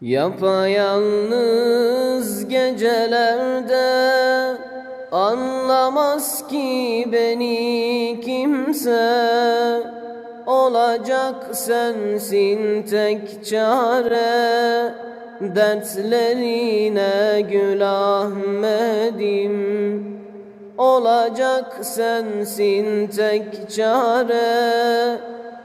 Yapayalnız gecelerde Anlamaz ki beni kimse. Olacak sensin tek çare Dertlerine gül Ahmet'im Olacak sensin tek çare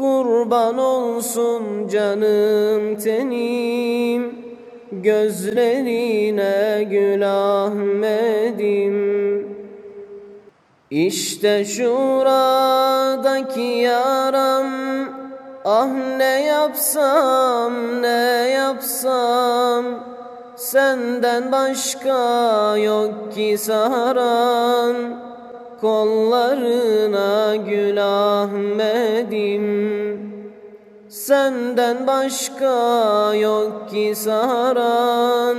Kurban olsun canım tenim Gözlerine Gül Ahmet'im İşte şuradaki yaram Ah ne yapsam ne yapsam Senden başka yok ki saran Kollarına gül Ahmet'im Senden başka yok ki saran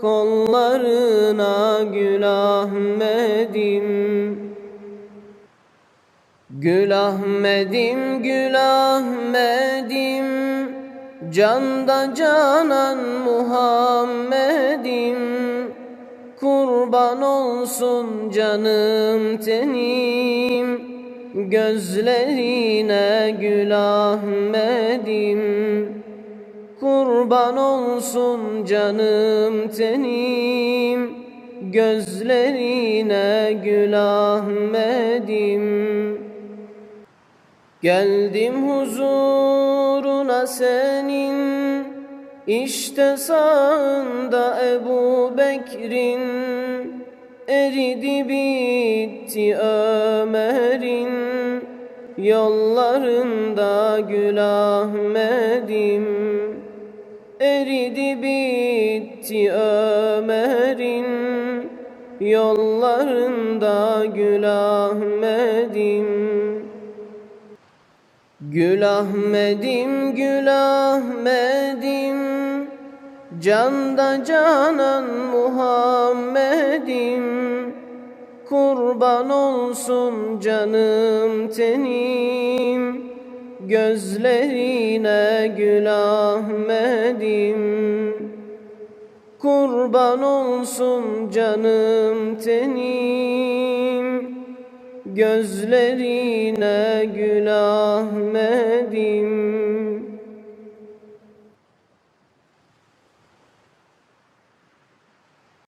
Kollarına gül Ahmet'im Gül Ahmet'im, Gül Ahmet'im Canda canan Muhammed'im Kurban olsun canım tenim Gözlerine Gül Ahmet'im Kurban olsun canım tenim Gözlerine Gül Ahmet'im Geldim huzuruna senin İşte sağında Ebu Bekir'in Eridi bitti Ömer'in Yollarında Gül Ahmet'im. Eridi bitti Ömer'in Yollarında Gül Ahmet'im. Gül Ahmet'im, Gül Ahmet'im. Canda canan Kurban olsun canım tenim Gözlerine Gül Ahmet'im Kurban olsun canım tenim Gözlerine gül Ahmet'im